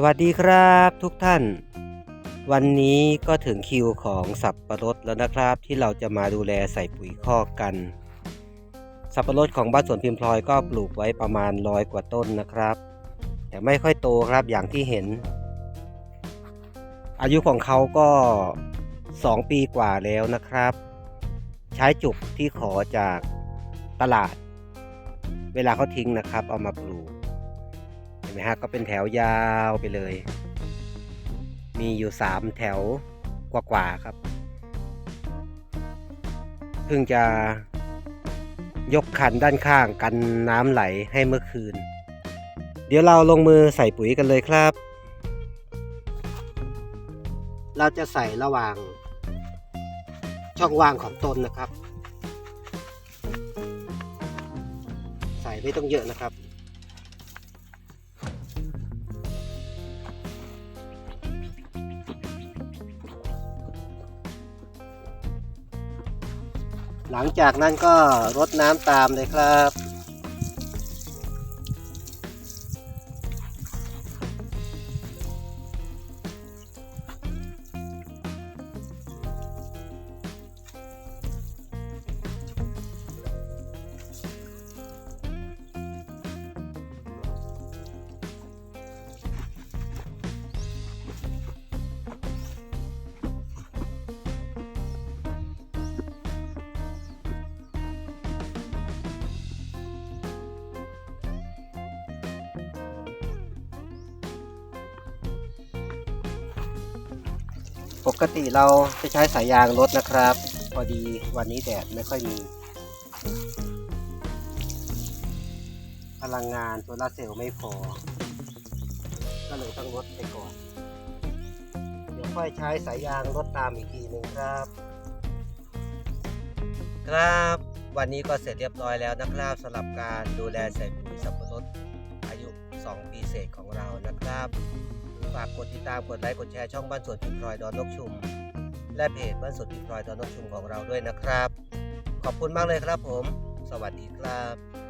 สวัสดีครับทุกท่าน วันนี้ก็ถึงคิวของสับปะรดแล้วนะครับ ที่เราจะมาดูแลใส่ปุ๋ยคอกกัน สับปะรดของบ้านสวนพิมพลอยก็ปลูกไว้ประมาณร้อยกว่าต้นนะครับ แต่ไม่ค่อยโตครับอย่างที่เห็น อายุของเขาก็ 2 ปีกว่าแล้วนะครับ ใช้จุกที่ขอจากตลาด เวลาเขาทิ้งนะครับเอามาปลูก ห็นไหมฮะก็เป็นแถวยาวไปเลย มีอยู่สามแถวกว่าๆครับ เพิ่งจะยกคันด้านข้างกันน้ำไหลให้เมื่อคืน เดี๋ยวเราลงมือใส่ปุ๋ยกันเลยครับ เราจะใส่ระหว่างช่องว่างของต้นนะครับ ใส่ไม่ต้องเยอะนะครับ หลังจากนั้นก็รดน้ำตามเลยครับ ปกติเราจะใช้สายยางรถนะครับ พอดีวันนี้แดดไม่ค่อยมี พลังงานโซลาเซลล์ไม่พอ ก็เลยต้องลดไปก่อน เดี๋ยวค่อยใช้สายยางรถตามอีกทีหนึ่งครับ ครับวันนี้ก็เสร็จเรียบร้อยแล้วนะครับสำหรับการดูแลใส่ปุ๋ยสับปะรดอายุ 2 ปีเศษของเรานะครับ ฝากกดติดตามกดไลค์กดแชร์ช่องบ้านสวนพิมพลอยดอนนกชุม และเพจบ้านสวนพิมพลอยดอนนกชุมของเราด้วยนะครับ ขอบคุณมากเลยครับผม สวัสดีครับ